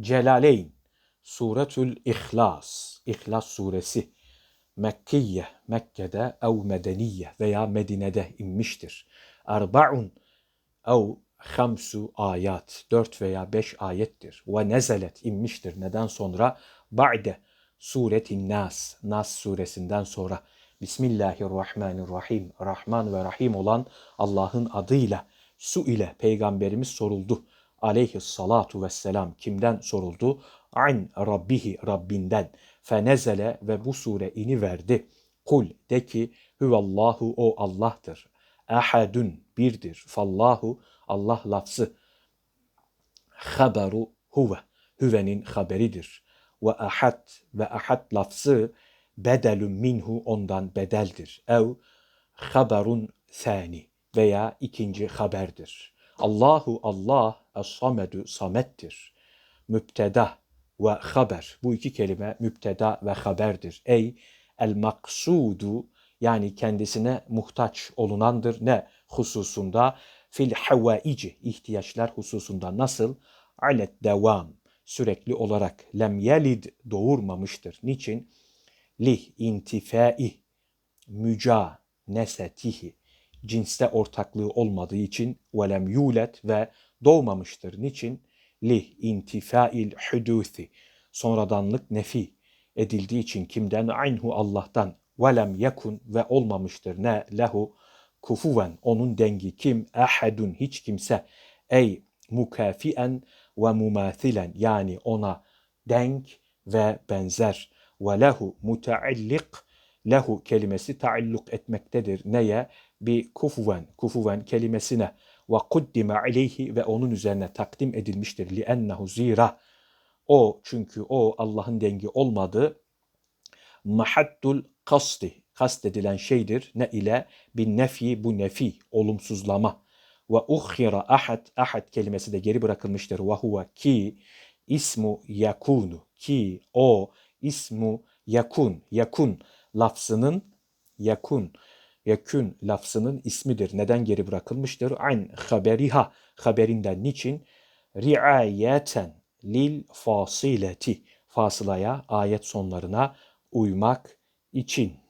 Celaleyn Suretül İhlas İhlas suresi Mekkiye Mekke'de ev Medeniye veya Medine'de inmiştir. Erba'un ev hamsu ayat dört veya beş ayettir. Ve nezelet inmiştir. Neden sonra? Ba'de suretin Nas Nas suresinden sonra Bismillahirrahmanirrahim Rahman ve Rahim olan Allah'ın adıyla su ile peygamberimiz soruldu. Aleyhissalatu vesselam kimden soruldu? An Rabbihi Rabbinden. Fenezele ve bu sure ini verdi. Kul de ki huvallahu o Allah'tır. Ahadun birdir. Fallahu Allah lafzı. Haberu huve. Hüvenin haberidir. Ve ahad ve ahad lafzı bedelun minhu ondan bedeldir. Ev haberun sani veya ikinci haberdir. Allahu Allah es-samedu samettir. Müpteda ve haber. Bu iki kelime müpteda ve haberdir. Ey el maksudu yani kendisine muhtaç olunandır. Ne hususunda? Fil havaici ihtiyaçlar hususunda nasıl? Alet devam sürekli olarak lem yelid doğurmamıştır. Niçin? Lih intifai müca nesetihi cinste ortaklığı olmadığı için velem yulet ve doğmamıştır. Niçin? Lih intifail huduthi sonradanlık nefi edildiği için kimden? Aynhu Allah'tan velem yakun ve olmamıştır. Ne? Lehu kufuven onun dengi kim? Ahadun hiç kimse. Ey mukafien ve mumathilen yani ona denk ve benzer. Ve lehu mutaallik lehu kelimesi taalluk etmektedir. Neye? Bir kufuven, kufuven kelimesine ve kuddime aleyhi ve onun üzerine takdim edilmiştir. Li ennehu zira o çünkü o Allah'ın dengi olmadığı mahaddul kasti kastedilen şeydir. Ne ile? Bin nefi bu nefi olumsuzlama. Ve uhira ahad ahad kelimesi de geri bırakılmıştır. Ve huve ki ismu yakunu ki o ismu yakun yakun lafzının yakun yakun lafzının ismidir. Neden geri bırakılmıştır? An haberiha haberinden niçin? Riayeten lil fasileti fasılaya ayet sonlarına uymak için.